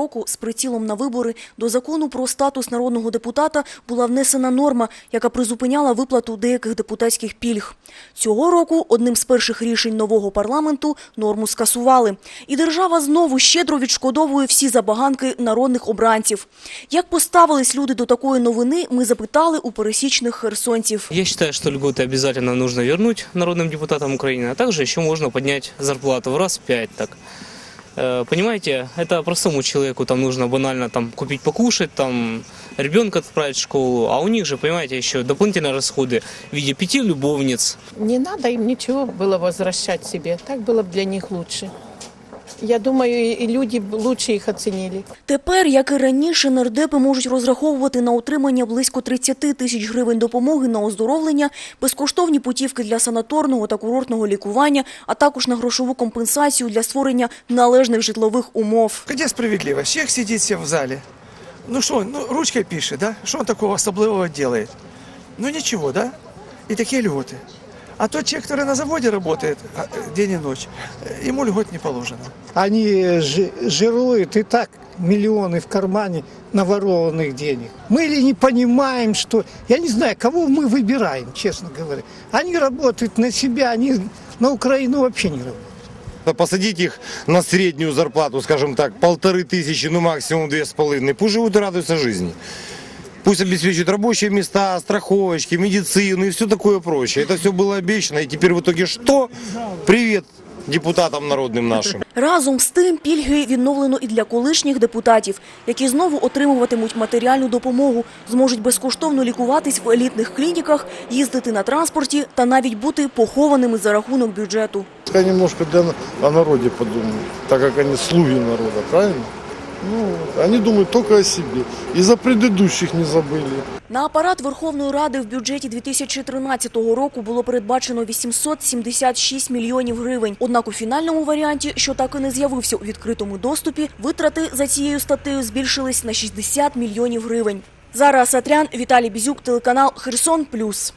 року з прицілом на вибори до закону про статус народного депутата була внесена норма, яка призупиняла виплату деяких депутатських пільг. Цього року одним з перших рішень нового парламенту норму скасували. І держава знову щедро відшкодовує всі забаганки народних обранців. Як поставились люди до такої новини, ми запитали у пересічних херсонців. Я считаю, что льготы обязательно нужно вернуть народным депутатам Украины, а также еще можно поднять зарплату в раз в пять так. Э, Понимаете, это простому человеку там нужно банально там купить покушать, там ребенка отправить в школу, а у них же, понимаете, еще дополнительные расходы в виде пяти любовниц, Не надо им ничего было возвращать себе. Так было бы для них лучше. Я думаю, и люди б лучше их оценили. Тепер, як і раніше, нардепи можуть розраховувати на отримання близько 30 тисяч гривень допомоги на оздоровлення, безкоштовні путівки для санаторного та курортного лікування, а також на грошову компенсацію для створення належних житлових умов. Где справедливость? Человек сидит в зале. Ну что, он, ну, ручкой пишет, да? Что он такого особливого делает? Ну ничего, да? И такие льготы. А тот человек, который на заводе работает а, э, день и ночь, э, ему льгот не положено. Они жи- жируют и так миллионы в кармане наворованных денег. Мы ли не понимаем, что... Я не знаю, кого мы выбираем, честно говоря. Они работают на себя, они на Украину вообще не работают. Посадить их на среднюю зарплату, скажем так, полторы тысячи, ну максимум две с половиной. Пусть живут и радуются жизни. Пусть обеспечивают рабочие места, страховочки, медицину и все такое прочее. Это все было обещано. И теперь в итоге что? Привет депутатам народным нашим. Разом з тим пільги відновлено і для колишніх депутатів, які знову отримуватимуть матеріальну допомогу, зможуть безкоштовно лікуватись в елітних клініках, їздити на транспорті та навіть бути похованими за рахунок бюджету. Пускай немножко для, о народе подумают, так как они слуги народа, правильно? Ну, они думают только о себе. И за предыдущих не забыли. На апарат Верховної Ради в бюджеті 2013 року було передбачено 876 мільйонів гривень. Однак у фінальному варіанті, що так і не з'явився у відкритому доступі, витрати за цією статтею збільшились на 60 мільйонів гривень. Зараз Сатрян, Віталій Бізюк, телеканал Херсон Плюс.